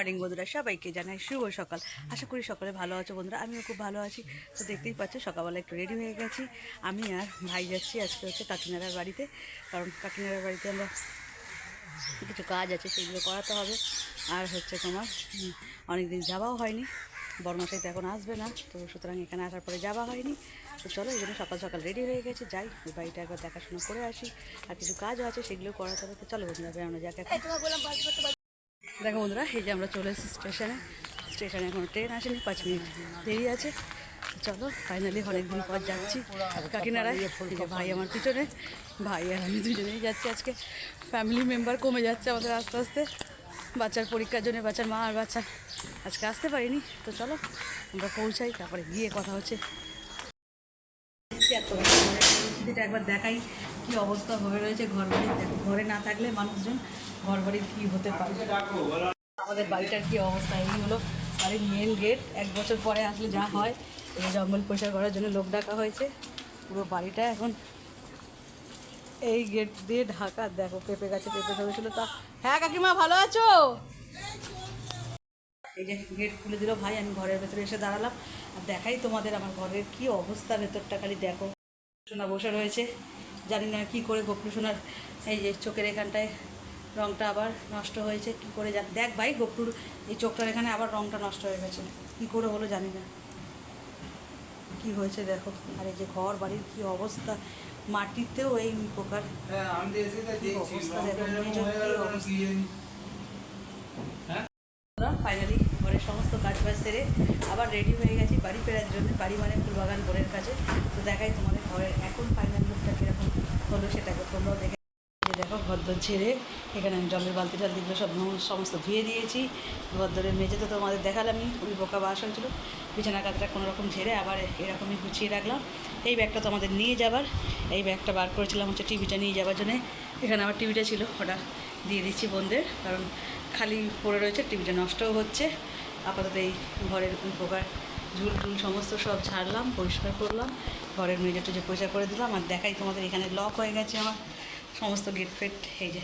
Morning বন্ধুরা, সবাইকে জানাই শুভ সকাল। আশা করি সকালে ভালো আছো বন্ধুরা, আমিও খুব ভালো আছি। তো দেখতেই পাচ্ছ, সকালবেলা একটু রেডি হয়ে গেছি। আমি আর ভাই যাচ্ছি আজকে হচ্ছে কাকিনাড়ার বাড়িতে। কারণ কাকিনাড়ার বাড়িতে আমরা কিছু কাজ আছে, সেগুলো করাতে হবে। আর হচ্ছে তোমার অনেক দিন যাওয়াও হয়নি। বর্মাশাই তো এখন আসবে না, তো সুতরাং এখানে আসার পরে যাওয়া হয়নি। তো চলো, এই জন্য সকাল সকাল রেডি হয়ে গেছে। যাই, ওই বাড়িটা একবার দেখাশোনা করে আসি। আর কিছু কাজও আছে, সেগুলো করাতে হবে। তো চলো বন্ধুরা, বেরোনো যাক এখন। দেখো বন্ধুরা, এই যে আমরা চলে এসেছি স্টেশনে। স্টেশনে এখন ট্রেন আসেনি, পাঁচ মিনিট দেরি আছে। চলো ফাইনালি অনেকদিন পর যাচ্ছি। কাকিনাড়ায় ভাই আমার পিছনে, ভাই আর আমি দুজনেই যাচ্ছি আজকে। ফ্যামিলি মেম্বার কমে যাচ্ছে আমাদের আস্তে আস্তে। বাচ্চার পরীক্ষার জন্য, বাচ্চার মা আর বাচ্চা আজকে আসতে পারিনি। তো চলো, আমরা পৌঁছাই, তারপরে গিয়ে কথা হচ্ছে। একবার দেখাই। কি অবস্থা? হয়ে রয়েছে ঘর বাড়ি দেখো, ঘরে না থাকলে মানুষজন ঘর বাড়ির কী হতে পারে? আমাদের বাড়িটার কি অবস্থা? এই হলো বাড়ির মেন গেট এক বছর পরে আসলে যা হয় এই জঙ্গল পরিষ্কার করার জন্য লোক ডাকা হয়েছে। পুরো বাড়িটা এখন এই গেট দিয়ে ঢাকা। দেখো, পেঁপে গাছে পেঁপে ধরেছিল তা। হ্যাঁ কাকিমা, ভালো আছো? এই যে গেট খুলে দিল ভাই, আমি ঘরের ভেতরে এসে দাঁড়ালাম। আর দেখাই তোমাদের আমার ঘরের কি অবস্থা, ভেতরটা খালি দেখো। সোনা বসে রয়েছে। জানি না কি করে গোপলু সোনার এই যে চোখের এখানটায় রংটা আবার নষ্ট হয়েছে কি করে জানি। দেখ ভাই গোপলুর এই চোখটার এখানে আবার রংটা নষ্ট হয়ে গেছে। কি করে হলো জানি না। কি হয়েছে দেখো। আর এই যে ঘর বাড়ির কি অবস্থা। মাটিতেও এই প্রকার হ্যাঁ অবস্থা দেখো। ফাইনালি সমস্ত কাজ বাজ সেরে আবার রেডি হয়ে গেছি বাড়ি ফেরার জন্য। বাড়ি মানে ফুলবাগান বোনের কাছে। তো দেখাই তোমাদের ঘরের এখন ফাইনাল লুকটা কীরকম হলো সেটাকে তোমরাও দেখে দেখো, ঘরদোর ঝেড়ে এখানে আমি জলের বালতি টালতিগুলো সব সমস্ত ধুয়ে দিয়েছি। ঘরদোরের মেঝে তো তোমাদের দেখালামই, ওই বোকা বাসন ছিল। বিছানা কাতটা কোনো রকম ঝেড়ে আবার এরকমই গুছিয়ে রাখলাম। এই ব্যাগটা তো আমাদের নিয়ে যাবার। এই ব্যাগটা বার করেছিলাম হচ্ছে টিভিটা নিয়ে যাওয়ার জন্যে। এখানে আমার টিভিটা ছিল, ওটা দিয়ে দিচ্ছি বোনদের কারণ খালি পড়ে রয়েছে, টিভিটা নষ্টও হচ্ছে। আপাতত এই ঘরের উপকার, ঝুল টুল সমস্ত সব ছাড়লাম, পরিষ্কার করলাম, ঘরের মেঝে টুজে পরিষ্কার করে দিলাম, আর দেখাই তোমাদের এখানে লক হয়ে গেছে আমার সমস্ত গেট ফেট এই যে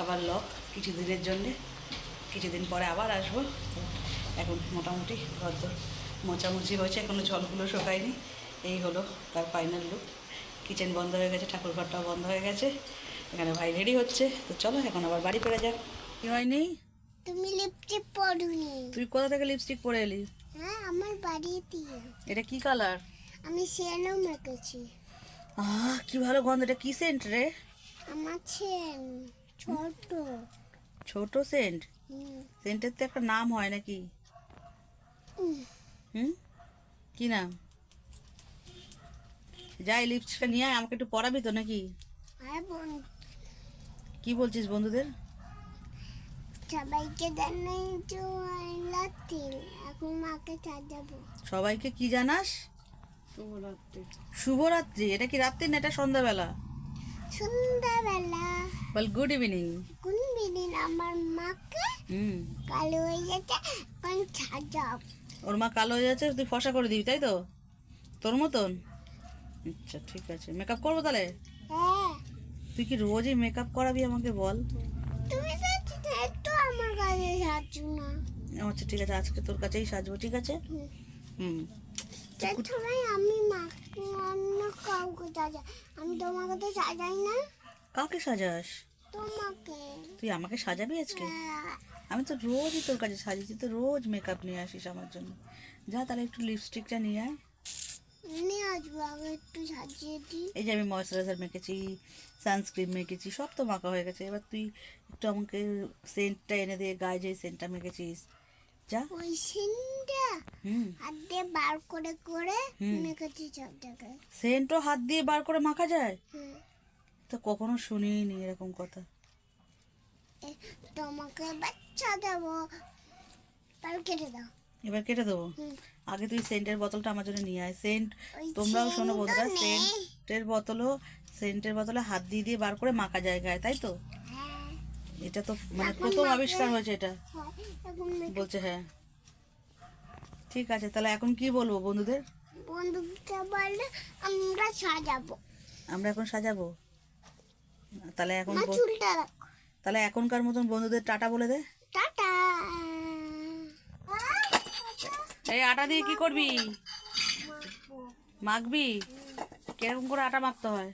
আবার লক কিছু দিনের জন্যে, কিছুদিন পরে আবার আসব। এখন মোটামুটি ঘর মোচামুচি হয়েছে এখনও জলগুলো শোকায়নি, এই হলো তার ফাইনাল লুক কিচেন বন্ধ হয়ে গেছে, ঠাকুর ঘরটাও বন্ধ হয়ে গেছে, এখানে ভাই রেডি হচ্ছে, তো চলো এখন আবার বাড়ি ফেরা যাক। কি হয়নি? তুমি লিপস্টিক পরুনি। তুই কোথা থেকে লিপস্টিক পরে এলি? হ্যাঁ আমার বাড়িতে এটা কি কালার আমি সেনও মেখেছি। আহ কি ভালো গন্ধ এটা কি সেন্ট রে? আমার সেন ছোট। ছোট সেন্ট সেন্টের তো একটা নাম হয় নাকি? হুম? কি নাম? যাই লিপস্টিকটা নিয়ে আয় আমাকে একটু পরাবি তো নাকি? কি বলছিস বন্ধুদের? সবাইকে জানাই লাতি এখন মাকে সাজাবো সবাইকে কি জানাস? শুভরাত্রি। এটা কি রাত্রি না এটা সন্ধ্যাবেলা? সন্ধ্যাবেলা। বল গুড ইভিনিং কোন দিন আমার মাকে। হুম। কালো হয়ে গেছে এখন সাজাব ওর মা কালো হয়ে যাচ্ছে তুই ফসা করে দিবি তাই তো? তোর মতন? আচ্ছা ঠিক আছে। মেকআপ করব তাহলে? হ্যাঁ। তুই কি রোজই মেকআপ করাবি আমাকে বল? তুমি সাজছো একটু আমার কাছে সাজছো না আচ্ছা ঠিক আছে আজকে তোর কাছেই সাজবো ঠিক আছে? হুম। আমি মা অন্য কাউকে সাজাই। আমি তোমাকে তো সাজাই না। কাকে সাজাস? তোমাকে। তুই আমাকে সাজাবি আজকে? আমি তো রোজই তোর কাছে সাজিয়েছি তুই তো রোজ মেকআপ নিয়ে আসিস আমার জন্য। যা তাহলে একটু লিপস্টিকটা নিয়ে আয়। এই যে আমি ময়শ্চারাইজার মেখেছি সানস্ক্রিন মেখেছি সব তো মাখা হয়ে গেছে। এবার তুই একটু আমাকে সেন্টটা এনে দিয়ে গায়ে যে সেন্টটা মেখেছিস। যা। ওই সিনটা হুম। হাত দিয়ে বার করে করে। মেখেছি সব জায়গায় সেন্টও হাত দিয়ে বার করে মাখা যায়? তো কখনো শুনিনি এরকম কথা। তোমাকে বাচ্চা দেবো। তার কেটে দাও। এবার কেটে দেবো। আগে তুই সেন্টের বোতলটা আমার জন্য নিয়ে আয়। সেন্ট তোমরাও শোনো বন্ধুরা সেন্টের বোতলও সেন্টের বোতলে হাত দিয়ে দিয়ে বার করে মাখা যায় গায়ে তাই তো? হ্যাঁ। এটা তো মানে প্রথম আবিষ্কার হয়েছে এটা। বলছে হ্যাঁ। ঠিক আছে তাহলে এখন কি বলব বন্ধুদের? বন্ধুকে বললে আমরা সাজাবো। আমরা এখন সাজাবো? তাহলে এখন তাহলে এখনকার মতন বন্ধুদের টাটা বলে দে টাটা এই আটা দিয়ে কি করবি? মাখবি? কীরকম করে আটা মাখতে হয়?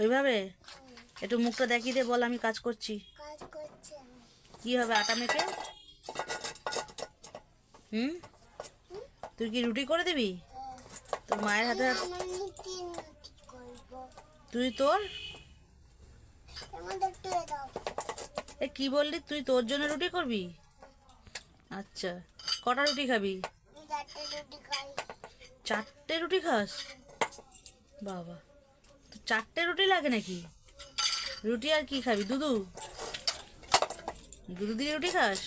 ওইভাবে? একটু মুখটা দেখিয়ে দে বল আমি কাজ করছি। কি হবে আটা মেখে? হুম? তুই কি রুটি করে দিবি? তোর মায়ের হাতে তুই তোর? এ কি বললি? তুই তোর জন্য রুটি করবি? আচ্ছা কটা রুটি খাবি? চারটে রুটি খাস? বাবা তো চারটে রুটি লাগে নাকি? রুটি আর কি খাবি? দুধু? দুধু দিয়ে রুটি খাস?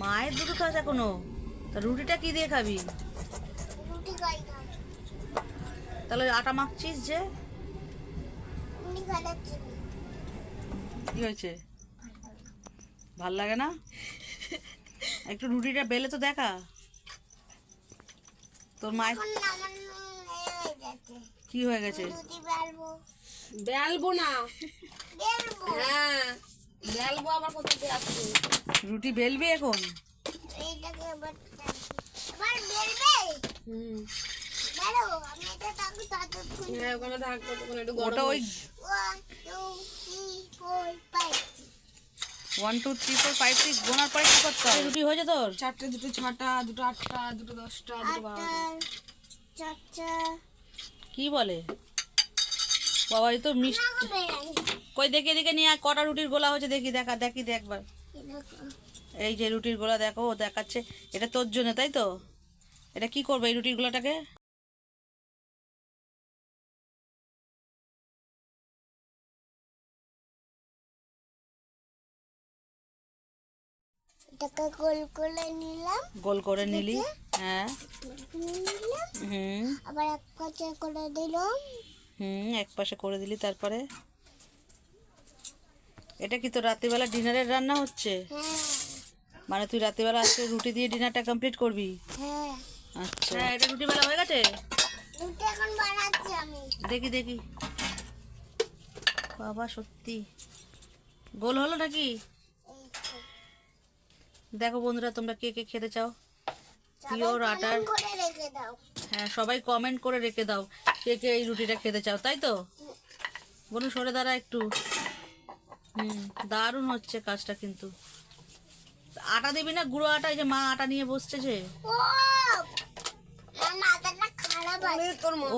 মায়ের দুধু খাস এখনও? তা রুটিটা কি দিয়ে খাবি? তাহলে আটা মাখছিস যে? কি হয়েছে? ভালো লাগে না? একটু রুটিটা বেলে তো দেখা। তোর যাচ্ছে কি হয়ে গেছে? রুটি বেলবো। বেলবো না। হ্যাঁ বেলবো আবার কোথায় আসছে রুটি বেলবি এখন? হ্যাঁ ওটা ওই one two three four five six গোনার পরে কি করতে হবে? রুটি হয়েছে তোর? চারটে দুটো ছটা দুটো আটটা দুটো দশটা দুটো বারোটা। চারটা কি বলে? বাবা এই তো মিষ্টি। কই দেখি এদিকে নিয়ে আয়, কটা রুটির গোলা হচ্ছে দেখি দেখা দেখি দে একবার। এই যে রুটির গোলা দেখো ও দেখাচ্ছে। এটা তোর জন্য তাই তো? এটা কি করবে এই রুটির গোলাটাকে? এটাকে গোল করে নিলাম। গোল করে নিলি হ্যাঁ। হুম। আবার এক পাশে করে দিলাম। হুম এক পাশে করে দিলি তারপরে। এটা কি তো রাত্রিবেলা ডিনারের রান্না হচ্ছে? হ্যাঁ। মানে তুই রাত্রিবেলা আজকে রুটি দিয়ে ডিনারটা কমপ্লিট করবি? হ্যাঁ। আচ্ছা। হ্যাঁ এটা রুটি বেলা হয়ে গেছে? রুটি এখন বানাচ্ছি আমি। দেখি দেখি। বাবা সত্যি। গোল হলো নাকি। দেখো বন্ধুরা তোমরা কে কে খেতে চাও? পিওর আটার করে রেখে দাও। হ্যাঁ সবাই কমেন্ট করে রেখে দাও কে কে এই রুটিটা খেতে চাও তাই তো? বলুন সরে দাঁড়া একটু। হুম দারুণ হচ্ছে কাজটা কিন্তু। আটা দিবি না গুঁড়ো আটা যে মা আটা নিয়ে বসছে যে?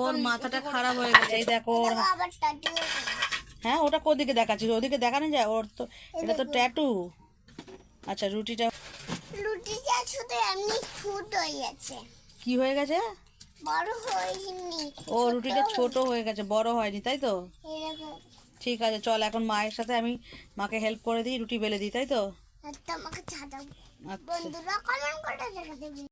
ওর মাথাটা খারাপ হয়ে গেছে এই দেখো ওর হ্যাঁ ওটা কোদিকে দেখাচ্ছিস? ওদিকে দেখানো যায়? ওর তো এটা তো ট্যাটু আচ্ছা রুটিটা শুধু এমনি ফুট হয়ে গেছে। কি হয়ে গেছে? বড় হয়নি ও রুটিটা ছোট হয়ে গেছে বড় হয়নি তাই তো? ঠিক আছে চল এখন মায়ের সাথে আমি মাকে হেল্প করে দিই রুটি বেলে দিই তাই তো? তোমাকে ছাড়াবো আচ্ছা। বন্ধুরা কমেন্ট করে দেবে